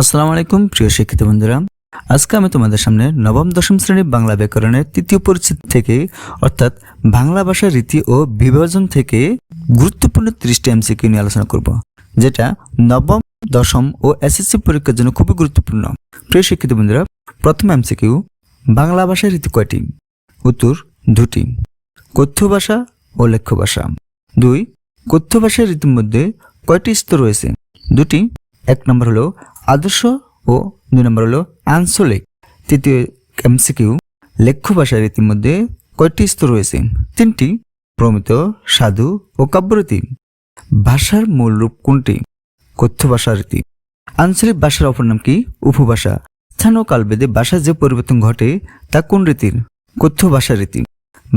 আসসালামু আলাইকুম, প্রিয় শিক্ষিত বন্ধুরা। আজকে আমি তোমাদের সামনে নবম, দশম শ্রেণির বাংলা ব্যাকরণের তৃতীয় পরিচ্ছেদ থেকে, অর্থাৎ বাংলা ভাষার রীতি ও বিভাজন থেকে গুরুত্বপূর্ণ ত্রিশটি এমসিকিউ নিয়ে আলোচনা করব, যেটা নবম, দশম ও এসএসসি পরীক্ষার জন্য খুবই গুরুত্বপূর্ণ। প্রিয় শিক্ষিত বন্ধুরা, প্রথম এমসিকিউ, বাংলা ভাষার রীতি কয়টি? উত্তর, দুটি। কথ্য ভাষা ও লেখ্য ভাষা। দুই, কথ্য ভাষার রীতির মধ্যে কয়টি স্তর রয়েছে? দুটি, এক নম্বর হলো আদর্শ ও দুই নম্বর হলো আঞ্চলিক। তৃতীয় এমসিকিউ, লেখ্য ভাষার রীতির মধ্যে কয়টি স্তর রয়েছে? তিনটি, প্রমিত, সাধু ও কাব্যরীতি। ভাষার মূল রূপ কোনটি? কথ্য ভাষার রীতি। আঞ্চলিক ভাষার অপর নাম কি? উপভাষা। স্থান ও কালবেদে ভাষার যে পরিবর্তন ঘটে, তা কোন রীতির? কথ্য ভাষা রীতি।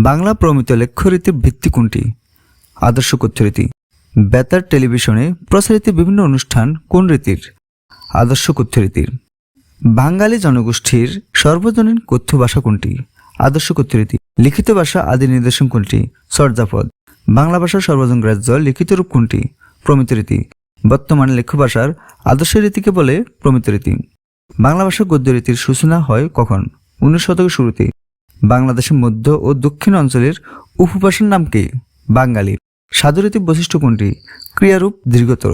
বাংলা প্রমিত লেখ্য রীতির ভিত্তি কোনটি? আদর্শ কথ্য রীতি। বেতার টেলিভিশনে প্রচারিত বিভিন্ন অনুষ্ঠান কোন রীতির? আদর্শ কথ্য রীতির বাঙালি জনগোষ্ঠীর সর্বজনীন কথ্য ভাষা কোনটি? আদর্শ কথ্য রীতি লিখিত ভাষা আদি নির্দেশন কোনটি? সর্যাপদ বাংলা ভাষার সর্বজন গ্রাহ্য লিখিত রূপ কোনটি? প্রমিত রীতি। বর্তমানে লেখ্য ভাষার আদর্শ রীতিকে বলে প্রমিত রীতি। বাংলা ভাষার গদ্য রীতির সূচনা হয় কখন? উনিশ শতকের শুরুতে। বাংলাদেশের মধ্য ও দক্ষিণ অঞ্চলের উপভাষার নাম কি? বাঙালি। সাধুরীতির বৈশিষ্ট্য কোনটি? ক্রিয়ারূপ দীর্ঘতর।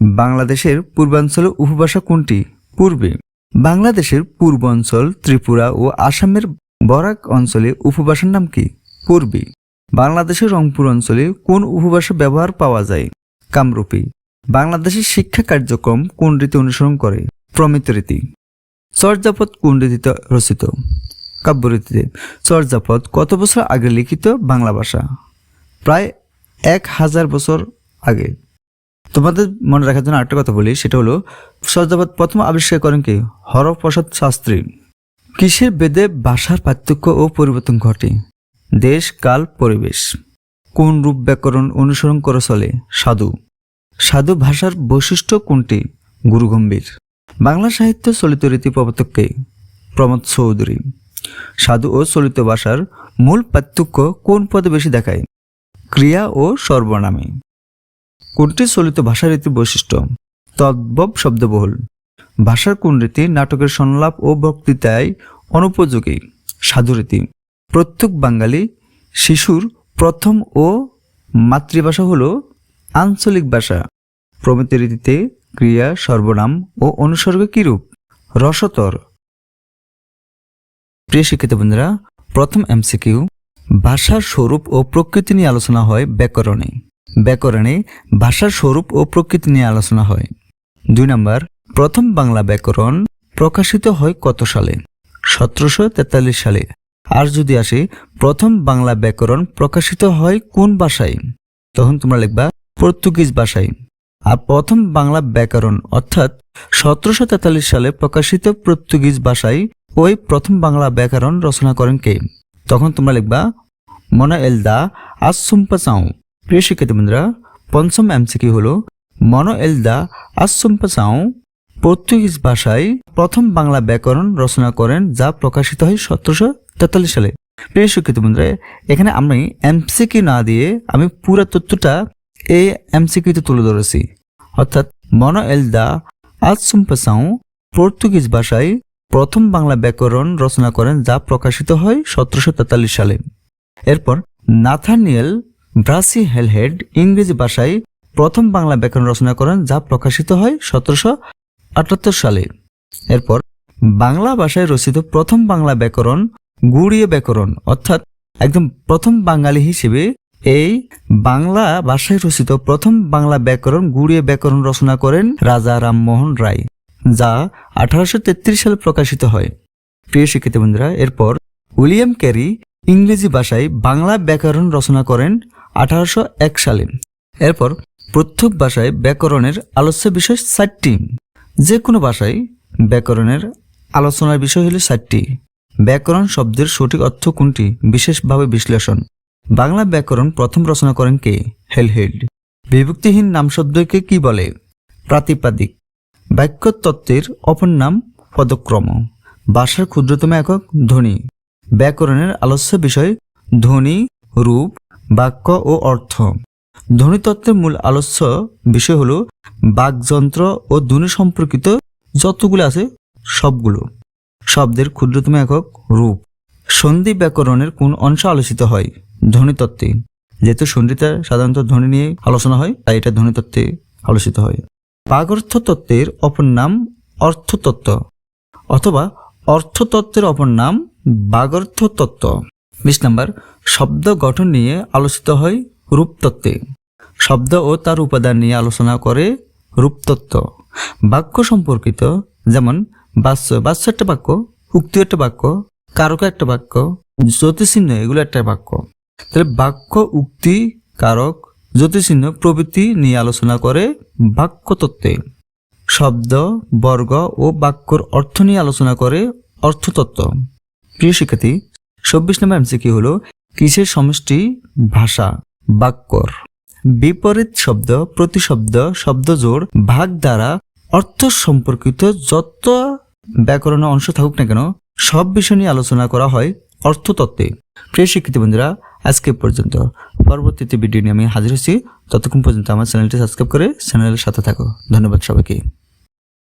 বাংলাদেশের পূর্বাঞ্চলের উপভাষা কোনটি? পূর্বে। বাংলাদেশের পূর্বাঞ্চল ত্রিপুরা ও আসামের বরাক অঞ্চলে উপভাষার নাম কি? পূর্বী। বাংলাদেশের রংপুর অঞ্চলে কোন উপভাষা ব্যবহার পাওয়া যায়? কামরূপী। বাংলাদেশের শিক্ষা কার্যক্রম কোন রীতি অনুসরণ করে? প্রমিত রীতি। চর্যাপদ কোন রীতিতে রচিত কাব্যরীতিতে চর্যাপদ কত বছর আগে লিখিত বাংলা ভাষা? প্রায় এক হাজার বছর আগে। তোমাদের মনে রাখার জন্য আরেকটা কথা বলি, সেটা হলো চর্যাপদ প্রথম আবিষ্কার করেন কি? হরপ্রসাদ শাস্ত্রী। কিসের বেদে ভাষার পার্থক্য ও পরিবর্তন ঘটে? দেশ, কাল, পরিবেশ। কোন রূপ ব্যাকরণ অনুসরণ করে চলে? সাধু। সাধু ভাষার বৈশিষ্ট্য কোনটি? গুরুগম্ভীর। বাংলা সাহিত্য চলিত রীতি প্রবর্তককে প্রমোদ চৌধুরী। সাধু ও চলিত ভাষার মূল পার্থক্য কোন পদে বেশি দেখায়? ক্রিয়া ও সর্বনামে। কোনটি চলিত ভাষা রীতির বৈশিষ্ট্য? তদ্ভব শব্দবহুল। ভাষার কোন রীতি নাটকের সংলাপ ও বক্তৃতায় অনুপযোগী। সাধুরীতি। প্রত্যেক বাঙালি শিশুর প্রথম ও মাতৃভাষা হল আঞ্চলিক ভাষা। প্রমিত রীতিতে ক্রিয়া, সর্বনাম ও অনুসর্গ কিরূপ? রসতর। প্রিয় শিক্ষিত বন্ধুরা, প্রথম এমসিকিউ, ভাষার স্বরূপ ও প্রকৃতি নিয়ে আলোচনা হয় ব্যাকরণে। ব্যাকরণে ভাষার স্বরূপ ও প্রকৃতি নিয়ে আলোচনা হয়। দুই নম্বর, প্রথম বাংলা ব্যাকরণ প্রকাশিত হয় কত সালে? সতেরোশো তেতাল্লিশ সালে। আর যদি আসে, প্রথম বাংলা ব্যাকরণ প্রকাশিত হয় কোন ভাষায়? তখন তোমরা লিখবা, পর্তুগিজ ভাষায়। আর প্রথম বাংলা ব্যাকরণ, অর্থাৎ সতেরোশো তেতাল্লিশ সালে প্রকাশিত পর্তুগিজ ভাষায় ওই প্রথম বাংলা ব্যাকরণ রচনা করেন কে? তখন তোমরা লিখবা, মনা এলদা আসুম্পা চাও। প্রিয় শিক্ষিত বন্ধুরা, পঞ্চম এমসিকি হলো মনো এলদা আসুম্পা চাও পর্তুগিজ ভাষায় প্রথম বাংলা ব্যাকরণ রচনা করেন, যা প্রকাশিত হয় সতেরোশো তেতাল্লিশ সালে। প্রিয় শিক্ষিত বন্ধুরা, এখানে আমি এমসিকিউ না দিয়ে আমি পুরো তথ্যটা এই এমসিকিউতে তুলে ধরেছি। অর্থাৎ মনো এলদা আসুম্পাসাও পর্তুগিজ ভাষায় প্রথম বাংলা ব্যাকরণ রচনা করেন, যা প্রকাশিত হয় সতেরোশো তেতাল্লিশ সালে। এরপর নাথানিয়েল ব্রাসি হেলহেড ইংরেজি ভাষায় প্রথম বাংলা ব্যাকরণ রচনা করেন, যা প্রকাশিত হয় সতেরোশো আটাত্তর সালে। এরপর বাংলা ভাষায় রচিত প্রথম বাংলা ব্যাকরণ গুড়িয়ে ব্যাকরণ, অর্থাৎ একদম প্রথম বাঙালি হিসেবে এই বাংলা ভাষায় রচিত প্রথম বাংলা ব্যাকরণ গুড়িয়ে ব্যাকরণ রচনা করেন রাজা রামমোহন রায়, যা আঠারোশো তেত্রিশ সালে প্রকাশিত হয়। প্রিয় শিক্ষিত বন্ধুরা, এরপর উইলিয়াম ক্যারি ইংরেজি ভাষায় বাংলা ব্যাকরণ রচনা করেন আঠারোশো এক সালে। এরপর প্রত্যেক ভাষায় ব্যাকরণের আলোচ্য বিষয় ষাটটি। যে কোনো ভাষায় ব্যাকরণের আলোচনার বিষয় হল ষাটটি। ব্যাকরণ শব্দের সঠিক অর্থ কোনটি? বিশেষভাবে বিশ্লেষণ। বাংলা ব্যাকরণ প্রথম রচনা করেন কে? হেলহেড বিভক্তিহীন নাম শব্দকে কি বলে? প্রাতিপাদিক। বাক্য তত্ত্বের অপর নাম পদক্রম। ভাষার ক্ষুদ্রতম একক ধ্বনি। ব্যাকরণের আলস্য বিষয় ধ্বনি, রূপ বাক্য ও অর্থ। ধ্বনিতত্ত্বের মূল আলস্য বিষয় হল বাকযন্ত্র ও ধ্বনি সম্পর্কিত যতগুলো আছে সবগুলো। শব্দের ক্ষুদ্রতম একক রূপ। সন্ধি ব্যাকরণের কোন অংশ আলোচিত হয়? ধ্বনিতত্ত্বে। যেহেতু সন্ধিটা সাধারণত ধ্বনি নিয়ে আলোচনা হয়, তাই এটা ধ্বনিতত্ত্বে আলোচিত হয়। বাগর্থ তত্ত্বের অপর নাম অর্থতত্ত্ব। অথবা অর্থতত্ত্বের অপর নাম বাগর্থ তত্ত্ব বিশ নাম্বার, শব্দ গঠন নিয়ে আলোচিত হয় রূপতত্ত্বে। শব্দ ও তার উপাদান নিয়ে আলোচনা করে রূপতত্ত্ব। বাক্য সম্পর্কিত, যেমন, বাস্য বাস্য একটা বাক্য, উক্তি একটা বাক্য, কারক একটা বাক্য জ্যোতিচিহ্ন এগুলো একটা বাক্য। তাহলে বাক্য, উক্তি, কারক জ্যোতিচিহ্ন প্রভৃতি নিয়ে আলোচনা করে বাক্যতত্ত্বে। শব্দ, বর্গ ও বাক্যর অর্থ নিয়ে আলোচনা করে অর্থতত্ত্ব। প্রিয় শিক্ষার্থী চব্বিশ নম্বর এমসি কি হলো, কিসের সমষ্টি? ভাষা বাক্যর বিপরীত শব্দ, প্রতিশব্দ শব্দজোড় ভাগ দ্বারা অর্থ সম্পর্কিত যত ব্যাকরণ অংশ থাকুক না কেন, সব বিষয় নিয়ে আলোচনা করা হয় অর্থতত্ত্বে। প্রিয় শিক্ষিত বন্ধুরা, আজকে পর্যন্ত। পরবর্তীতে ভিডিও নিয়ে আমি হাজির হচ্ছি। ততক্ষণ পর্যন্ত আমার চ্যানেলটি সাবস্ক্রাইব করে চ্যানেলের সাথে থাকো। ধন্যবাদ সবাইকে।